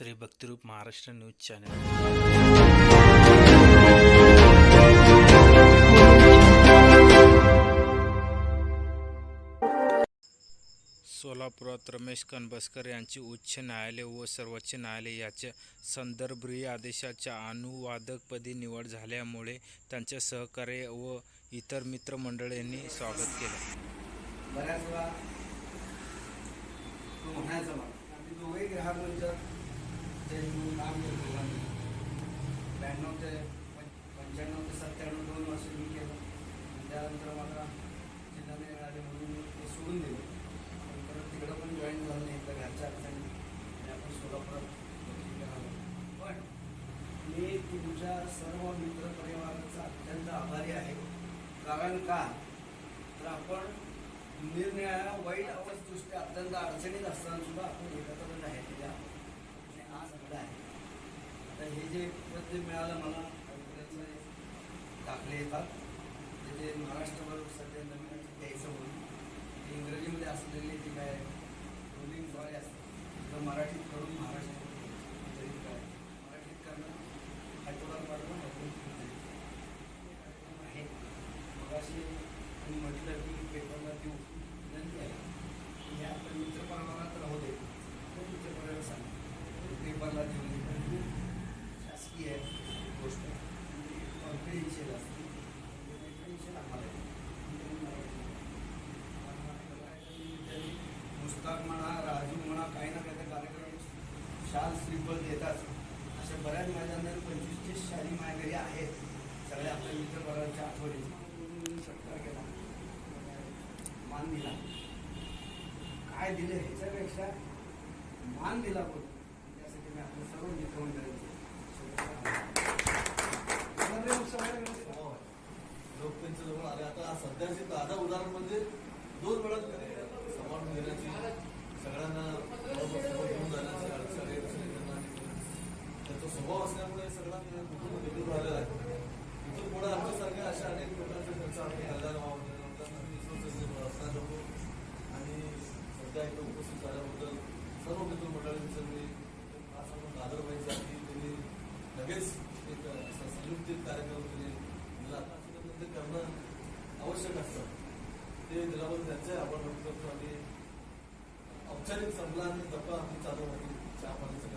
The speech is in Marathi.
Shri Bhaktirup Maharashtra news channel. सोलापुरात रमेश कनबसकर यांची उच्च न्यायालय व सर्वोच्च न्यायालय याच्या संदर्भीय आदेशाच्या अनुवादकपदी निवड झाल्यामुळे त्यांचे सहकार्य व इतर मित्रमंडळींनी स्वागत केले. बऱ्याच वेळा ते दोन काम केलं दोघांनी ब्याण्णव ते पं- पंच्याण्णव ते सत्त्याण्णव दोन वर्ष मी केलं त्यानंतर मला जिल्हा मिळाले म्हणून मी ते सोडून दिलं पण परत तिकडं पण जॉईन झालं नाही तर घरच्या अडचणी आणि आपण सोलापुरात वकिली पण मी तुमच्या सर्व मित्रपरिवाराचा अत्यंत आभारी आहे कारण का तर आपण निरनिराळ्या वाईट अवस्थदृष्ट्या अत्यंत अडचणीत असताना सुद्धा आपण एकत्र त्याच्या आहोत आणि आज घडलं आहे म्हणजे हे जे मिळालं मला अधिकाऱ्यांचे दाखले येतात. म्हणजे ते महाराष्ट्रभर सध्या नवीन द्यायचं म्हणून. ते इंग्रजीमध्ये असलेले जे काय रुलिंग फळे असतात तर मराठीत करून महाराष्ट्र काय मराठीत करणं हायकोर्टात पाठवून हायकोर्ट आहे. मग अशी मी म्हटलं की पेपरला देऊ. विनंती आहे की हे आपल्या मित्रपरिवारात राहू दे तो मित्रपरिवार सांग पेपरला देऊ नये कारण खूप शासकीय आहे गोष्ट कॉन्फिडेन्शियल असते कॉन्फिडेन्शियल आम्हाला आहे. त्यांनी पुस्तक म्हणा राजू म्हणा काही ना काही कार्यक्रम शाल श्रीफळ देतात. अशा बऱ्याच माझ्या पंचवीस तीस शाली माझ्या घरी आहेत. सगळ्या आपल्या मित्रपराच्या आठवणी सत्कार केला. मान दिला. काय दिलं ह्याच्यापेक्षा मान दिला बोल. त्यासाठी मी आपल्या सर्व मित्रमंडळांचे हो. लोक त्यांच्या जवळ आले. आता सध्याचे दादा उदाहरण म्हणजे दोन वेळा समान घेण्याची सगळ्यांना बरोबर घेऊन जाण्याची अडचण त्यांचा स्वभाव असल्यामुळे सगळ्यांना कुटुंब निघून राहिलेला आहे. इथून पुढे आमच्यासारख्या अशा अनेक लोकांचे त्यांचा आम्ही हल्ला असणार त्यांना आणि सध्या इथं उपस्थित झाल्याबद्दल सर्व मित्र मंडळींचं मी खास म्हणून त्यांनी लगेच एक संयुक्तित कार्यक्रम त्यांनी दिला. करणं आवश्यक असतं. ते दिल्याबद्दल त्यांचे आभार व्यक्त करतो. औपचारिक संपला आणि गप्पा आम्ही चालू होती चहा पाण्याचं